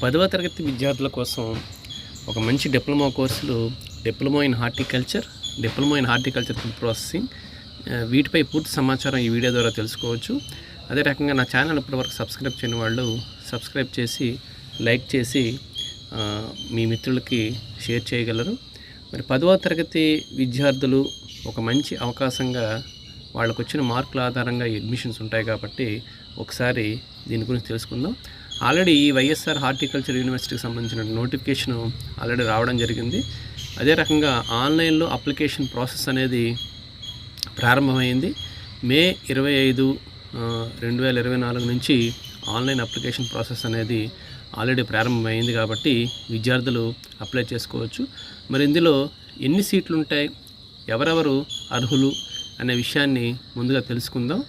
పదవ తరగతి విద్యార్థుల కోసం ఒక మంచి డిప్లొమా కోర్సులు diploma in horticulture diploma in horticulture food processing వీటిపై పూర్తి సమాచారం ఈ వీడియో ద్వారా తెలుసుకోవచ్చు. అదే రకంగా నా ఛానల్ ఇప్పటివరకు సబ్స్క్రైబ్ చేయని వాళ్ళు సబ్స్క్రైబ్ చేసి లైక్ చేసి మీ మిత్రులకి షేర్ చేయగలరు. మరి పదవ తరగతి విద్యార్థులు ఒక మంచి అవకాశంగా వాళ్ళకు వచ్చిన మార్కుల ఆధారంగా అడ్మిషన్స్ ఉంటాయి కాబట్టి ఒకసారి దీని గురించి తెలుసుకుందాం. ఆల్రెడీ ఈ వైఎస్ఆర్ హార్టికల్చర్ యూనివర్సిటీకి సంబంధించిన నోటిఫికేషన్ ఆల్రెడీ రావడం జరిగింది. అదే రకంగా ఆన్లైన్లో అప్లికేషన్ ప్రాసెస్ అనేది ప్రారంభమైంది. మే ఇరవై ఐదు రెండు వేల ఇరవై నాలుగు నుంచి ఆన్లైన్ అప్లికేషన్ ప్రాసెస్ అనేది ఆల్రెడీ ప్రారంభమైంది కాబట్టి విద్యార్థులు అప్లై చేసుకోవచ్చు. మరి ఇందులో ఎన్ని సీట్లు ఉంటాయి ఎవరెవరు అర్హులు అనే విషయాన్ని ముందుగా తెలుసుకుందాం.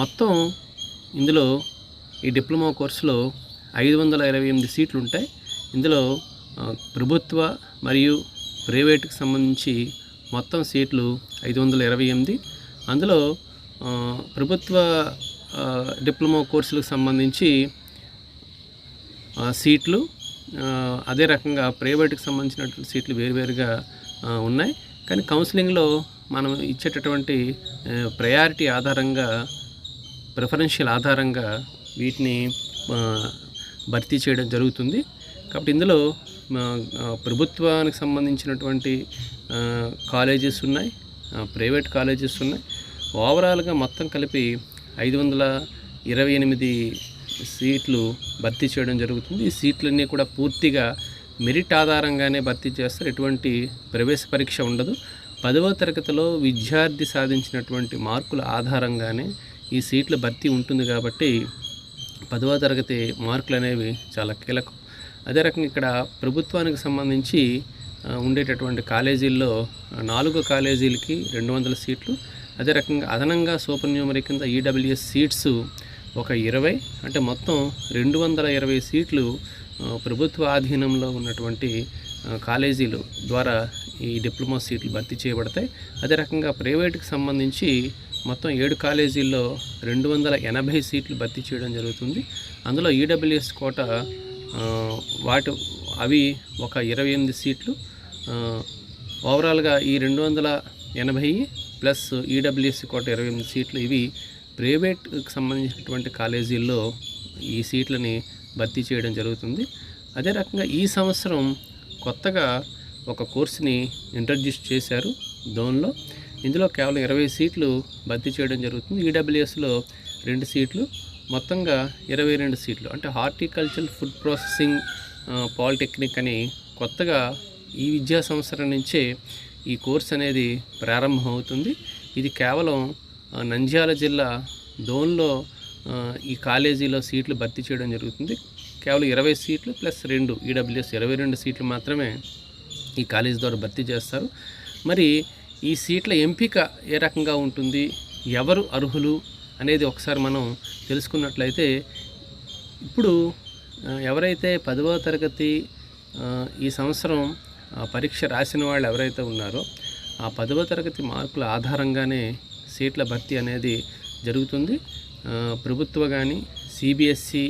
మొత్తం ఇందులో ఈ డిప్లొమా కోర్సులో ఐదు వందల ఇరవై ఎనిమిది సీట్లు ఉంటాయి. ఇందులో ప్రభుత్వ మరియు ప్రైవేట్కి సంబంధించి మొత్తం సీట్లు ఐదు వందల ఇరవై ఎనిమిది. అందులో ప్రభుత్వ డిప్లొమా కోర్సులకు సంబంధించి సీట్లు అదే రకంగా ప్రైవేట్కి సంబంధించినటువంటి సీట్లు వేరువేరుగా ఉన్నాయి. కానీ కౌన్సిలింగ్లో మనం ఇచ్చేటటువంటి ప్రయారిటీ ఆధారంగా ప్రిఫరెన్షియల్ ఆధారంగా వీటిని భర్తీ చేయడం జరుగుతుంది. కాబట్టి ఇందులో ప్రభుత్వానికి సంబంధించినటువంటి కాలేజెస్ ఉన్నాయి ప్రైవేట్ కాలేజెస్ ఉన్నాయి. ఓవరాల్గా మొత్తం కలిపి ఐదు వందల ఇరవై ఎనిమిది సీట్లు భర్తీ చేయడం జరుగుతుంది. ఈ సీట్లన్నీ కూడా పూర్తిగా మెరిట్ ఆధారంగానే భర్తీ చేస్తారు. ఎటువంటి ప్రవేశ పరీక్ష ఉండదు. పదవ తరగతిలో విద్యార్థి సాధించినటువంటి మార్కుల ఆధారంగానే ఈ సీట్ల భర్తీ ఉంటుంది కాబట్టి పదవ తరగతి మార్కులు అనేవి చాలా కీలకం. అదే రకంగా ఇక్కడ ప్రభుత్వానికి సంబంధించి ఉండేటటువంటి కాలేజీల్లో నాలుగు కాలేజీలకి రెండు వందల సీట్లు. అదే రకంగా అదనంగా సూపర్ న్యూమరీ కింద ఈడబ్ల్యూఎస్ సీట్స్ ఒక ఇరవై అంటే మొత్తం రెండు వందల ఇరవై సీట్లు ప్రభుత్వ ఆధీనంలో ఉన్నటువంటి కాలేజీలు ద్వారా ఈ డిప్లొమా సీట్లు భర్తీ చేయబడతాయి. అదే రకంగా ప్రైవేట్కి సంబంధించి మొత్తం ఏడు కాలేజీల్లో రెండు వందల ఎనభై సీట్లు భర్తీ చేయడం జరుగుతుంది. అందులో ఈడబ్ల్యూఎస్ కోట వాటి అవి ఒక ఇరవై ఎనిమిది సీట్లు. ఓవరాల్గా ఈ రెండు వందల ఎనభై ప్లస్ ఈడబ్ల్యూఎస్ కోట ఇరవై ఎనిమిది సీట్లు ఇవి ప్రైవేట్కి సంబంధించినటువంటి కాలేజీల్లో ఈ సీట్లని భర్తీ చేయడం జరుగుతుంది. అదే రకంగా ఈ సంవత్సరం కొత్తగా ఒక కోర్సుని ఇంట్రడ్యూస్ చేశారు దోన్లో. ఇందులో కేవలం ఇరవై సీట్లు భర్తీ చేయడం జరుగుతుంది. ఈడబ్ల్యూఎస్లో రెండు సీట్లు మొత్తంగా ఇరవై రెండు సీట్లు. అంటే హార్టికల్చర్ ఫుడ్ ప్రాసెసింగ్ పాలిటెక్నిక్ అని కొత్తగా ఈ విద్యా సంవత్సరం నుంచే ఈ కోర్స్ అనేది ప్రారంభమవుతుంది. ఇది కేవలం నంద్యాల జిల్లా దోన్లో ఈ కాలేజీలో సీట్లు భర్తీ చేయడం జరుగుతుంది. కేవలం ఇరవై సీట్లు ప్లస్ రెండు ఈడబ్ల్యూఎస్ ఇరవై రెండు సీట్లు మాత్రమే ఈ కాలేజీ ద్వారా భర్తీ చేస్తారు. మరి ఈ సీట్ల ఎంపిక ఏ రకంగా ఉంటుంది ఎవరు అర్హులు అనేది ఒకసారి మనం తెలుసుకున్నట్లయితే ఇప్పుడు ఎవరైతే పదవ తరగతి ఈ సంవత్సరం పరీక్ష రాసిన వాళ్ళు ఎవరైతే ఉన్నారో ఆ పదవ తరగతి మార్కుల ఆధారంగానే సీట్ల భర్తీ అనేది జరుగుతుంది. ప్రభుత్వ కానీ CBSE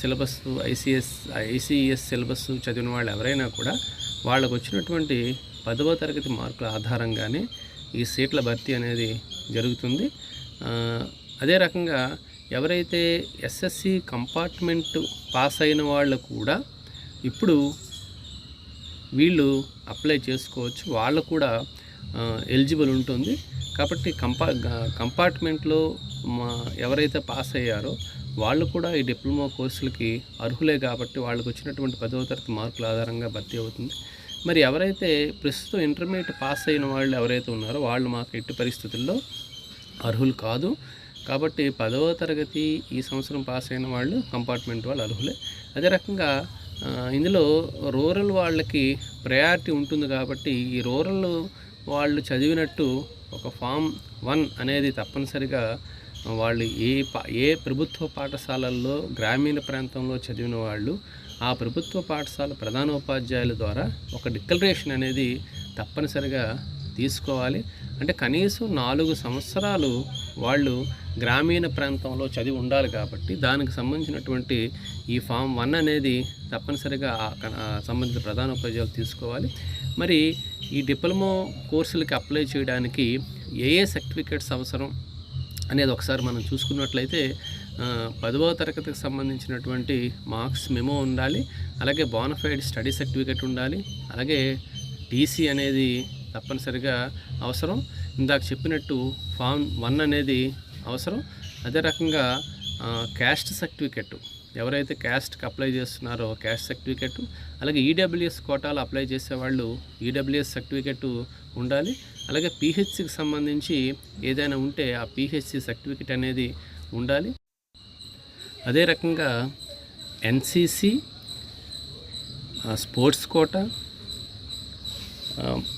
syllabus ICSE ICSE syllabus చదివిన వాళ్ళు ఎవరైనా కూడా వాళ్ళకు వచ్చినటువంటి పదవ తరగతి మార్కుల ఆధారంగానే ఈ సీట్ల భర్తీ అనేది జరుగుతుంది. అదే రకంగా ఎవరైతే ఎస్ఎస్సి కంపార్ట్మెంట్ పాస్ అయిన వాళ్ళు కూడా ఇప్పుడు వీళ్ళు అప్లై చేసుకోవచ్చు. వాళ్ళు కూడా ఎలిజిబుల్ ఉంటుంది. కాబట్టి కంపా కంపార్ట్మెంట్లో మా ఎవరైతే పాస్ అయ్యారో వాళ్ళు కూడా ఈ డిప్లొమా కోర్సులకి అర్హులే కాబట్టి వాళ్ళకి వచ్చినటువంటి పదవ తరగతి మార్కుల ఆధారంగా భర్తీ అవుతుంది. మరి ఎవరైతే ప్రస్తుతం ఇంటర్మీడియట్ పాస్ అయిన వాళ్ళు ఎవరైతే ఉన్నారో వాళ్ళు మాకు ఎట్టి పరిస్థితుల్లో అర్హులు కాదు. కాబట్టి పదవ తరగతి ఈ సంవత్సరం పాస్ అయిన వాళ్ళు కంపార్ట్మెంట్ వాళ్ళు అర్హులే. అదే రకంగా ఇందులో రూరల్ వాళ్ళకి ప్రయారిటీ ఉంటుంది కాబట్టి ఈ రూరల్ వాళ్ళు చదివినట్టు ఒక ఫామ్ వన్ అనేది తప్పనిసరిగా వాళ్ళు ఏ ఏ ప్రభుత్వ పాఠశాలల్లో గ్రామీణ ప్రాంతంలో చదివిన వాళ్ళు ఆ ప్రభుత్వ పాఠశాల ప్రధానోపాధ్యాయుల ద్వారా ఒక డిక్లరేషన్ అనేది తప్పనిసరిగా తీసుకోవాలి. అంటే కనీసం నాలుగు సంవత్సరాలు వాళ్ళు గ్రామీణ ప్రాంతంలో చదివి ఉండాలి కాబట్టి దానికి సంబంధించినటువంటి ఈ ఫామ్ వన్ అనేది తప్పనిసరిగా సంబంధిత ప్రధాన ఉపాధ్యాయులు తీసుకోవాలి. మరి ఈ డిప్లొమా కోర్సులకి అప్లై చేయడానికి ఏ ఏ సర్టిఫికేట్స్ అవసరం అనేది ఒకసారి మనం చూసుకున్నట్లయితే పదవ తరగతికి సంబంధించినటువంటి మార్క్స్ మెమో ఉండాలి అలాగే బోనఫైడ్ స్టడీ సర్టిఫికేట్ ఉండాలి అలాగే టీసీ అనేది తప్పనిసరిగా అవసరం. ఇందాక చెప్పినట్టు ఫామ్ వన్ అనేది అవసరం. అదే రకంగా క్యాస్ట్ సర్టిఫికెట్ ఎవరైతే క్యాస్ట్కి అప్లై చేస్తున్నారో క్యాస్ట్ సర్టిఫికెట్ అలాగే ఈడబ్ల్యూఎస్ కోటాలో అప్లై చేసేవాళ్ళు ఈడబ్ల్యూఎస్ సర్టిఫికెట్ ఉండాలి. అలాగే పిహెచ్సికి సంబంధించి ఏదైనా ఉంటే ఆ పిహెచ్సి సర్టిఫికెట్ అనేది ఉండాలి. అదే రకంగా ఎన్సిసి స్పోర్ట్స్ కోట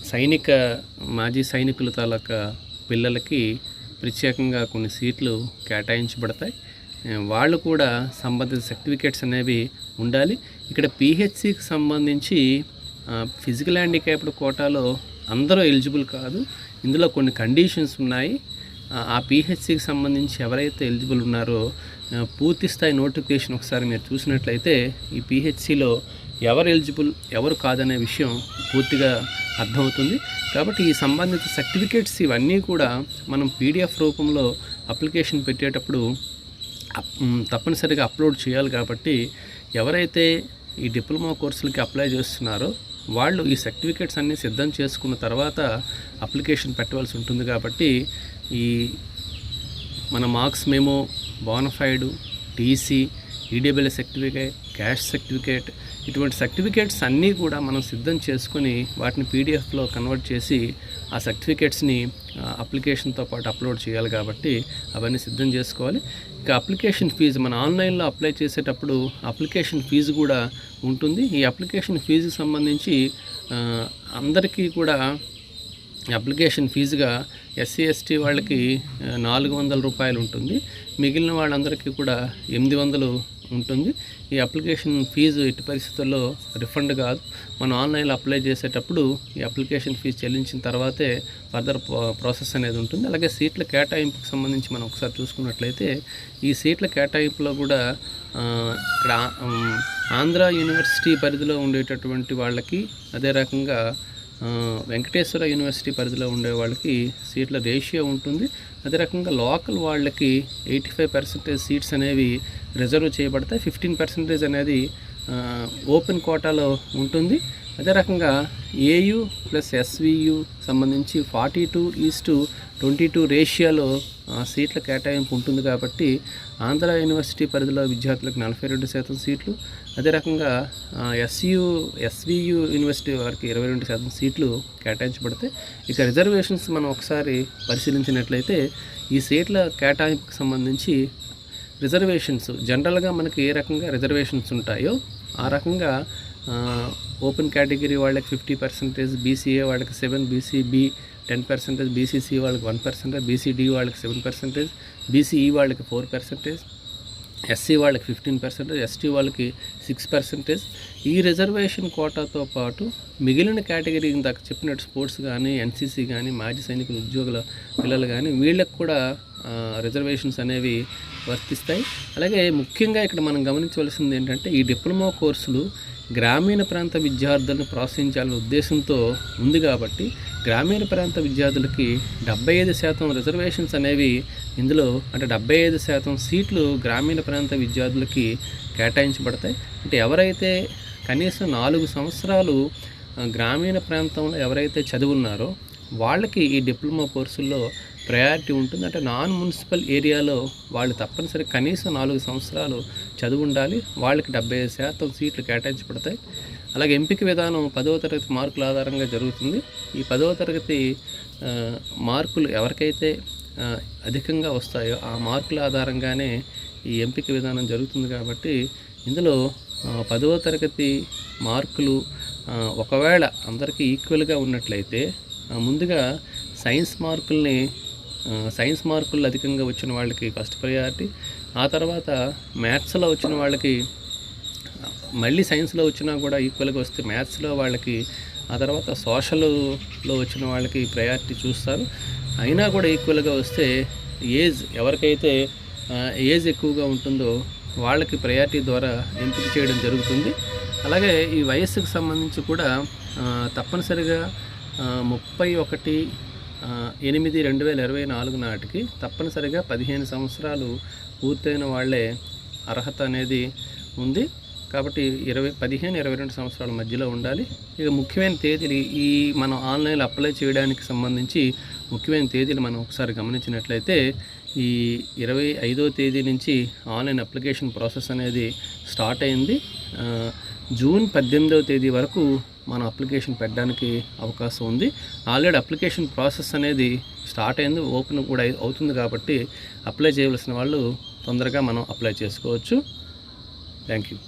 సైనిక మాజీ సైనికుల తాలూకా పిల్లలకి ప్రత్యేకంగా కొన్ని సీట్లు కేటాయించబడతాయి. వాళ్ళు కూడా సంబంధిత సర్టిఫికేట్స్ అనేవి ఉండాలి. ఇక్కడ పిహెచ్సికి సంబంధించి ఫిజికల్ హ్యాండిక్యాప్డ్ కోటాలో అందరూ ఎలిజిబుల్ కాదు. ఇందులో కొన్ని కండిషన్స్ ఉన్నాయి. ఆ, పిహెచ్సికి సంబంధించి ఎవరైతే ఎలిజిబుల్ ఉన్నారో పూర్తి స్థాయి నోటిఫికేషన్ ఒకసారి మీరు చూసినట్లయితే ఈ పిహెచ్సిలో ఎవరు ఎలిజిబుల్ ఎవరు కాదనే విషయం పూర్తిగా అర్థమవుతుంది. కాబట్టి ఈ సంబంధిత సర్టిఫికేట్స్ ఇవన్నీ కూడా మనం పీడిఎఫ్ రూపంలో అప్లికేషన్ పెట్టేటప్పుడు తప్పనిసరిగా అప్లోడ్ చేయాలి కాబట్టి ఎవరైతే ఈ డిప్లొమా కోర్సులకి అప్లై చేస్తున్నారో వాళ్ళు ఈ సర్టిఫికేట్స్ అన్నీ సిద్ధం చేసుకున్న తర్వాత అప్లికేషన్ పెట్టవలసి ఉంటుంది కాబట్టి ఈ మన marks memo bonafide TC EW certificate caste certificate ఇటువంటి సర్టిఫికేట్స్ అన్నీ కూడా మనం సిద్ధం చేసుకొని వాటిని పీడిఎఫ్లో కన్వర్ట్ చేసి ఆ సర్టిఫికేట్స్ని అప్లికేషన్తో పాటు అప్లోడ్ చేయాలి కాబట్టి అవన్నీ సిద్ధం చేసుకోవాలి. ఇక అప్లికేషన్ ఫీజు మన ఆన్లైన్లో అప్లై చేసేటప్పుడు అప్లికేషన్ ఫీజు కూడా ఉంటుంది. ఈ అప్లికేషన్ ఫీజుకి సంబంధించి అందరికీ కూడా అప్లికేషన్ ఫీజుగా ఎస్సీ ఎస్టీ వాళ్ళకి నాలుగు వందల రూపాయలు ఉంటుంది. మిగిలిన వాళ్ళందరికీ కూడా ఎనిమిది వందలు ఉంటుంది. ఈ అప్లికేషన్ ఫీజు ఎట్టి పరిస్థితుల్లో రిఫండ్ కాదు. మనం ఆన్లైన్లో అప్లై చేసేటప్పుడు ఈ అప్లికేషన్ ఫీజు చెల్లించిన తర్వాతే ఫర్దర్ ప్రాసెస్ అనేది ఉంటుంది. అలాగే సీట్ల కేటాయింపుకి సంబంధించి మనం ఒకసారి చూసుకున్నట్లయితే ఈ సీట్ల కేటాయింపులో కూడా ఇక్కడ ఆంధ్ర యూనివర్సిటీ పరిధిలో ఉండేటటువంటి వాళ్ళకి అదే రకంగా వెంకటేశ్వర యూనివర్సిటీ పరిధిలో ఉండే వాళ్ళకి సీట్ల రేషియో ఉంటుంది. అదే రకంగా లోకల్ వాళ్ళకి ఎయిటీ ఫైవ్ పర్సెంటేజ్ సీట్స్ అనేవి రిజర్వ్ చేయబడతాయి. ఫిఫ్టీన్ పర్సెంటేజ్ అనేది ఓపెన్ కోటాలో ఉంటుంది. అదే రకంగా ఏయు ప్లస్ ఎస్వియు సంబంధించి forty two is to twenty two రేషియోలో సీట్ల కేటాయింపు ఉంటుంది కాబట్టి ఆంధ్ర యూనివర్సిటీ పరిధిలో విద్యార్థులకు నలభై రెండు శాతం సీట్లు. అదే రకంగా ఎస్యు ఎస్వియు యూనివర్సిటీ వారికి ఇరవై రెండు శాతం సీట్లు కేటాయించబడతాయి ఇక రిజర్వేషన్స్ మనం ఒకసారి పరిశీలించినట్లయితే ఈ సీట్ల కేటాయింపుకు సంబంధించి రిజర్వేషన్స్ జనరల్గా మనకి ఏ రకంగా రిజర్వేషన్స్ ఉంటాయో ఆ రకంగా ఓపెన్ కేటగిరీ వాళ్ళకి ఫిఫ్టీ పర్సెంటేజ్ బీసీఏ వాళ్ళకి seven BCB ten percentage BCC వాళ్ళకి వన్ పర్సెంటేజ్ బీసీడీ వాళ్ళకి సెవెన్ పర్సెంటేజ్ బీసీఈ వాళ్ళకి ఫోర్ పర్సెంటేజ్ ఎస్సీ వాళ్ళకి ఫిఫ్టీన్ పర్సెంటేజ్ ఎస్టీ వాళ్ళకి సిక్స్ పర్సెంటేజ్ ఈ రిజర్వేషన్ కోటాతో పాటు మిగిలిన కేటగిరీ ఇందాక చెప్పినట్టు స్పోర్ట్స్ కానీ ఎన్సీసీ కానీ మాజీ సైనికుల ఉద్యోగుల పిల్లలు కానీ వీళ్ళకి కూడా రిజర్వేషన్స్ అనేవి వర్తిస్తాయి. అలాగే ముఖ్యంగా ఇక్కడ మనం గమనించవలసింది ఏంటంటే ఈ డిప్లొమా కోర్సులు గ్రామీణ ప్రాంత విద్యార్థులను ప్రోత్సహించాలనే ఉద్దేశంతో ఉంది కాబట్టి గ్రామీణ ప్రాంత విద్యార్థులకి డెబ్బై ఐదు శాతం రిజర్వేషన్స్ అనేవి ఇందులో అంటే డెబ్బై ఐదు శాతం సీట్లు గ్రామీణ ప్రాంత విద్యార్థులకి కేటాయించబడతాయి. అంటే ఎవరైతే కనీసం నాలుగు సంవత్సరాలు గ్రామీణ ప్రాంతంలో ఎవరైతే చదువున్నారో వాళ్ళకి ఈ డిప్లొమా కోర్సుల్లో ప్రయారిటీ ఉంటుంది. అంటే నాన్ మున్సిపల్ ఏరియాలో వాళ్ళు తప్పనిసరి కనీసం నాలుగు సంవత్సరాలు చదువు ఉండాలి. వాళ్ళకి డెబ్బై శాతం సీట్లు కేటాయించబడతాయి. అలాగే ఎంపిక విధానం పదవ తరగతి మార్కుల ఆధారంగా జరుగుతుంది. ఈ పదవ తరగతి మార్కులు ఎవరికైతే అధికంగా వస్తాయో ఆ మార్కుల ఆధారంగానే ఈ ఎంపిక విధానం జరుగుతుంది కాబట్టి ఇందులో పదవ తరగతి మార్కులు ఒకవేళ అందరికీ ఈక్వల్గా ఉన్నట్లయితే ముందుగా సైన్స్ మార్కుల్ని సైన్స్ మార్కులు అధికంగా వచ్చిన వాళ్ళకి ఫస్ట్ ప్రయారిటీ ఆ తర్వాత మ్యాథ్స్లో వచ్చిన వాళ్ళకి మళ్ళీ సైన్స్లో వచ్చినా కూడా ఈక్వల్గా వస్తే మ్యాథ్స్లో వాళ్ళకి ఆ తర్వాత సోషల్లో వచ్చిన వాళ్ళకి ప్రయారిటీ చూస్తారు. అయినా కూడా ఈక్వల్గా వస్తే ఏజ్ ఎవరికైతే ఏజ్ ఎక్కువగా ఉంటుందో వాళ్ళకి ప్రయారిటీ ద్వారా ఎంపిక చేయడం జరుగుతుంది. అలాగే ఈ వయస్సుకు సంబంధించి కూడా తప్పనిసరిగా ముప్పై ఒకటి ఎనిమిది రెండు వేల ఇరవై నాలుగు నాటికి తప్పనిసరిగా పదిహేను సంవత్సరాలు పూర్తయిన వాళ్ళే అర్హత అనేది ఉంది. కాబట్టి ఇరవై పదిహేను ఇరవై రెండు సంవత్సరాల మధ్యలో ఉండాలి. ఇక ముఖ్యమైన తేదీలు ఈ మనం ఆన్లైన్లో అప్లై చేయడానికి సంబంధించి ముఖ్యమైన తేదీలు మనం ఒకసారి గమనించినట్లయితే ఈ ఇరవై ఐదో తేదీ నుంచి ఆన్లైన్ అప్లికేషన్ ప్రాసెస్ అనేది స్టార్ట్ అయింది. జూన్ పద్దెనిమిదవ తేదీ వరకు మనం అప్లికేషన్ పెట్టడానికి అవకాశం ఉంది. ఆల్రెడీ అప్లికేషన్ ప్రాసెస్ అనేది స్టార్ట్ అయింది ఓపెన్ కూడా అవుతుంది కాబట్టి అప్లై చేయవలసిన వాళ్ళు తొందరగా మనం అప్లై చేసుకోవచ్చు. Thank you